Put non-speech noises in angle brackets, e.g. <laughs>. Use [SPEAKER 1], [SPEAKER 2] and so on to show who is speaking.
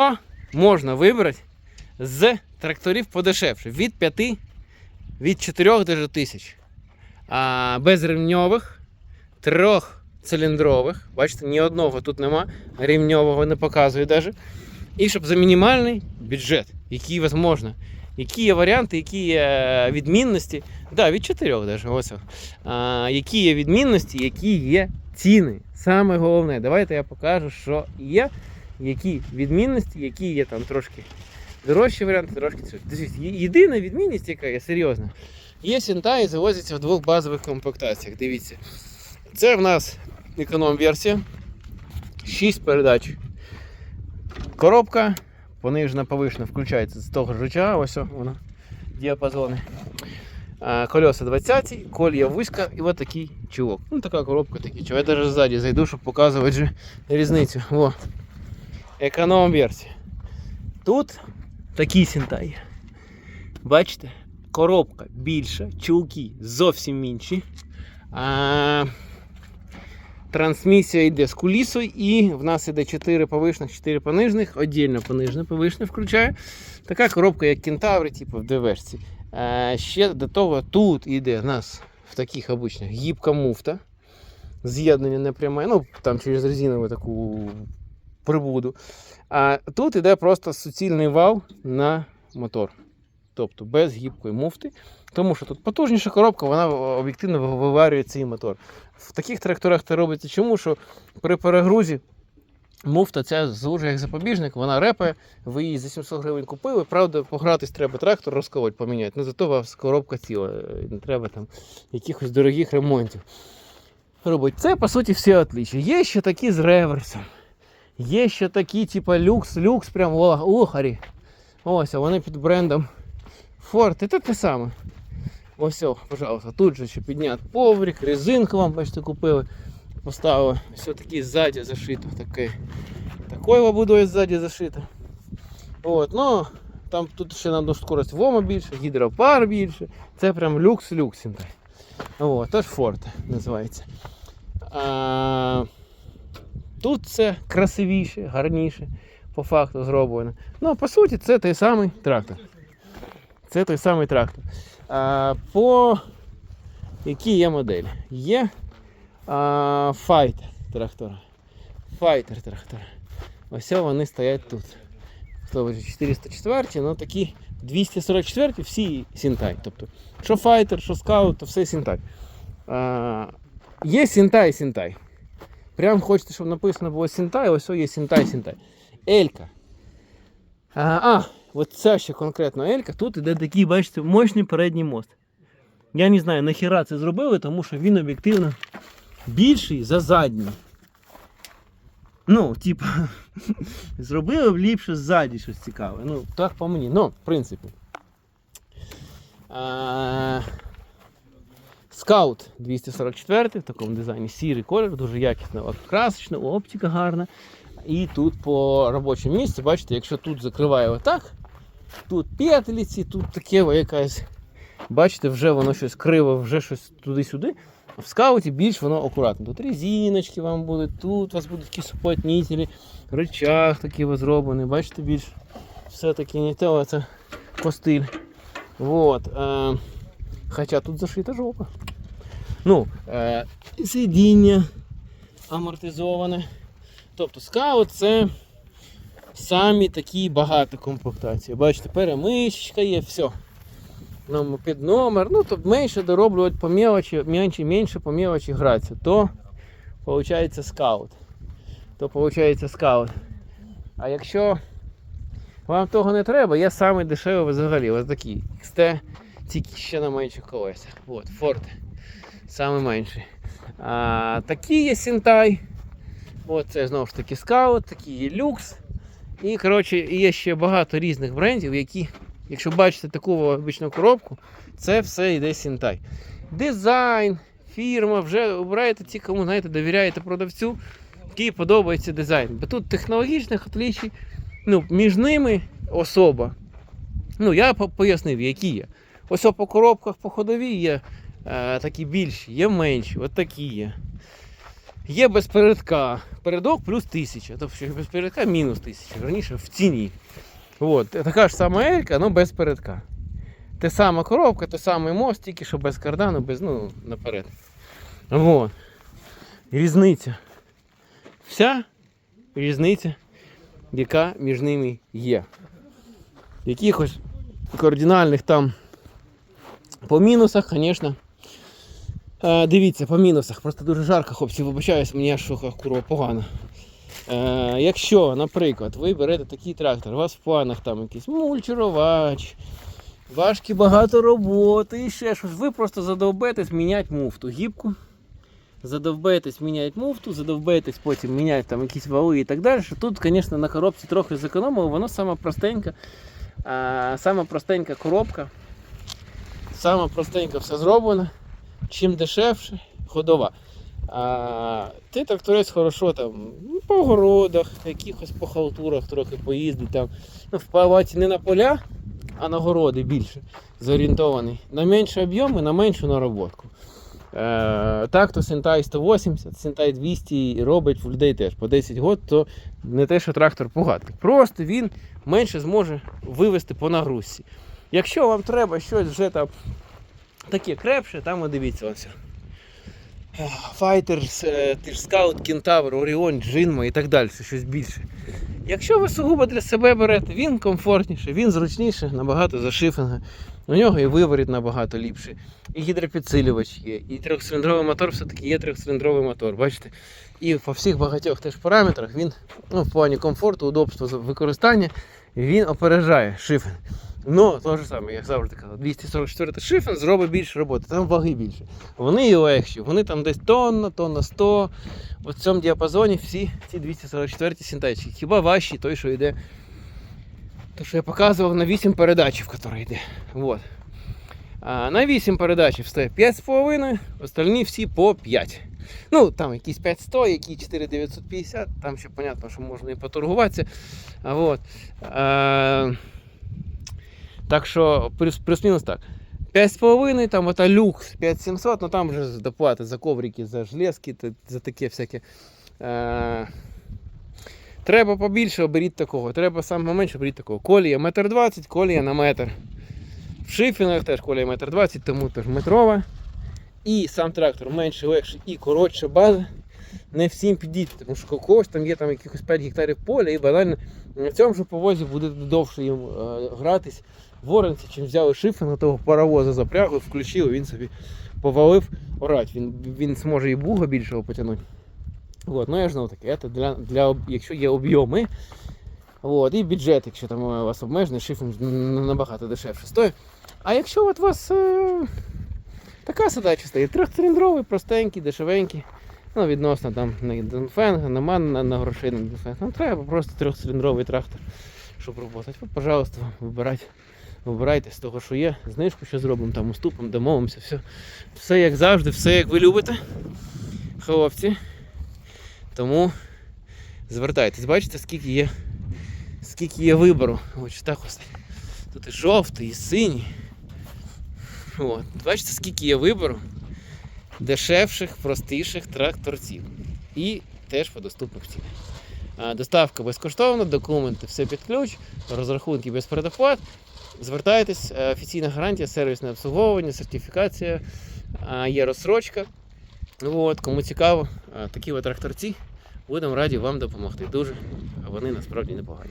[SPEAKER 1] О, можна вибрати з тракторів подешевше. Від 5, від 4 до тисяч. А безремньових, трьохциліндрових. Бачите, ні одного тут нема. Рівньового не показує навіть. І щоб за мінімальний бюджет, який можна. Які є варіанти, які є відмінності. Да, від 4 даже, ось. А, які є відмінності, які є ціни. Саме головне, давайте я покажу, що є, які відмінності, які є там трошки дорожчі варіанти, трошки. Дивіться, єдина відмінність, яка є серйозна, є сінта і завозиться в двох базових комплектаціях. Дивіться. Це в нас економ-версія. 6 передач. Коробка, понижена повишена включається з того ж рычага, ось о, воно, діапазони. Колеса 20, колья вузька і от такий чулок. Ну така коробка такий чулок. Я навіть ззаді зайду, щоб показувати же різницю. Во. Економ версія. Тут такий синтай. Бачите? Коробка більша, чулки зовсім інші. А, трансмісія йде з кулісою, і в нас іде 4 повишних, 4 понижних, отдільно понижне, повишне включає. Така коробка, як кентаври, типу в ДВшці. Е, ще до того тут іде в нас в таких обичних гібка муфта. З'єднання не пряме, ну там через резинову таку прибуду. А тут іде просто суцільний вал на мотор. Тобто без гібкої муфти. Тому що тут потужніша коробка, вона об'єктивно виварює цей мотор. В таких тракторах це робиться чому? Що при перегрузі муфта ця звужує як запобіжник, вона репає, ви її за 700 гривень купили. Правда, погратись треба трактор, розковать поміняти. Ну зато у вас коробка ціла, е, не треба там якихось дорогих ремонтів. Робить. Це по суті всі отличі. Є ще такі з реверсом. Є ще такі, типу люкс, люкс, прям о- ухарі. Ось, а вони під брендом Ford. І це те саме. Ось, пожалуйста, тут же ще підняти поврік, резинку вам бачите, купили, поставили. Все таки ззаді зашито. Таке. Такою обудою ззаді зашито. От, ну, там тут ще на скорость вома більше, гідропар більше. Це прям люкс-люкс. От, тож Ford називається. А, тут це красивіше, гарніше, по факту зроблено. Ну, по суті, це той самий трактор. Це той самий трактор. А, по які є моделі? Є а, файтер трактора. Файтер трактора. Ось вони стоять тут. Хто вже 404, ну такі 244 всі сінтай. Тобто, що файтер, що скаут, то все сінтай. А, є сінтай сінтай. Прям хочете, щоб написано було сінтай, ось є сінтай сінтай. Елька. А, а, от ця ще конкретно Елька, тут іде такий, бачите, мощний передній мост. Я не знаю, нахіра це зробили, тому що він об'єктивно більший за задній. Ну, <laughs> типа, зробили б ліпше ззаді щось цікаве. Ну, так по мені. Ну, в принципі. А, Скаут 244 в такому дизайні, сірий колір, дуже якісно красочно, оптика гарна. І тут по робочому місці, бачите, якщо тут закриває отак, тут петлиці, тут таке якась. Бачите, вже воно щось криво, вже щось туди-сюди. В скауті більш воно акуратно. Тут резиночки вам будуть, тут у вас будуть такі суплотнителі, рычаг такий ось зроблений, бачите, більш все-таки не те, це костиль. Вот. Хоча тут зашита жопа. Ну, е, сидіння амортизоване. Тобто скаут це самі такі багато комплектації. Бачите, перемичка є, все. Нам під номер, ну то менше дороблювати по мелочі, менше, менше по мелочі гратися, то виходить скаут. То виходить скаут. А якщо вам того не треба, є самий дешевий взагалі, ось такий. Тільки ще на менших колесах. От, Ford. Самий менший. А, такі є Сінтай. От це знову ж таки скаут, такий є люкс. І коротше, є ще багато різних брендів, які, якщо бачите таку обичну коробку, це все йде Сінтай. Дизайн, фірма, вже обираєте ті, кому знаєте, довіряєте продавцю, який подобається дизайн. Бо тут технологічних отличій, ну, між ними особа. Ну, я пояснив, які є. Ось по коробках по ходовій є е, такі більші, є менші, от такі є. Є без передка. Передок плюс 1000. Тобто без передка мінус 1000. Раніше в ціні. От. Така ж сама Елька, але без передка. Те сама коробка, те самий мост, тільки що без кардану, без, ну, наперед. Вот. Різниця. Вся різниця, яка між ними є. Якихось кардинальних там по мінусах, звісно. Е, дивіться, по мінусах. Просто дуже жарко, хлопці, вибачаюсь, мені аж шуха курва погано. Е, якщо, наприклад, ви берете такий трактор, у вас в планах там якийсь мульчерувач, важкі багато роботи і ще щось, ви просто задовбетесь міняти муфту, гібку. Задовбаєтесь міняти муфту, задовбаєтесь потім міняти там якісь вали і так далі. Тут, звісно, на коробці трохи зекономили, воно саме простенька, а, саме простенька коробка, саме простенько все зроблено. Чим дешевше, ходова. А, ти тракторець хорошо там ну, по городах, якихось по халтурах трохи поїздить там. Ну, впливати не на поля, а на городи більше зорієнтований. На менші об'єми, на меншу нароботку. Е, так, то Сентай 180, Сентай 200 робить в людей теж по 10 років, то не те, що трактор поганий. Просто він менше зможе вивести по нагрузці. Якщо вам треба щось вже там таке крепше, там от дивіться ось. Файтерс, ж скаут, кентавр, Оріон, Джинма і так далі, щось більше. Якщо ви сугубо для себе берете, він комфортніше, він зручніше, набагато за шифінга. У нього і виворіт набагато ліпший, і гідропідсилювач є, і трьохциліндровий мотор все-таки є трьохциліндровий мотор, бачите? І по всіх багатьох теж параметрах він ну, в плані комфорту, удобства використання він опережає шифен. Ну, то ж саме, як завжди казав, 244 шифен зробить більше роботи, там ваги більше. Вони і легші, вони там десь тонна, тонна 100. От в цьому діапазоні всі ці 244 синтетички. Хіба важчі той, що йде. То, що я показував на 8 передач, в який йде. Вот. А на 8 передач стає 5,5, остальні всі по 5. Ну, там якісь 500, які 4950, там ще понятно, що можна і поторгуватися. Вот. а, так що плюс- плюс-мінус так. 5,5, там ота люкс 5700, ну там вже доплати за коврики, за железки, за таке всяке. Е, треба побільше, оберіть такого. Треба саме менше, оберіть такого. Колія 1,20 м, колія на метр. В шифінах теж колія 1,20 м, тому теж метрова. І сам трактор менше, легше і коротша база. Не всім підійде, тому що когось там є там якихось 5 гектарів поля і банально на цьому ж повозі буде довше їм е, гратись в Оренці, чим взяли шифер на того паровоза запрягли, включили, він собі повалив орать. Він, він зможе і буга більшого потягнути. От, ну я ж знову таки, це для, для, якщо є об'єми. От, і бюджет, якщо там у вас обмежений, шифр набагато дешевше стоїть. А якщо от у вас е, така задача стоїть, трьохциліндровий, простенький, дешевенький, ну відносно там на Донфенга, нема на, на грошей на Донфенг, нам треба просто трьохциліндровий трактор, щоб працювати. Пожалуйста, вибирайте. Вибирайте з того, що є, знижку що зробимо, там уступимо, домовимося, все. Все як завжди, все як ви любите, хлопці. Тому звертайтесь, бачите, скільки є, скільки є вибору. Ось так ось. Тут і жовтий, і синій. От. Бачите, скільки є вибору дешевших, простіших тракторців. І теж по доступних цінах. Доставка безкоштовна, документи все під ключ, розрахунки без передоплат. Звертайтесь, е, офіційна гарантія, сервісне обслуговування, сертифікація, є розсрочка. От, кому цікаво, такі от тракторці, будемо раді вам допомогти. Дуже, вони насправді непогані.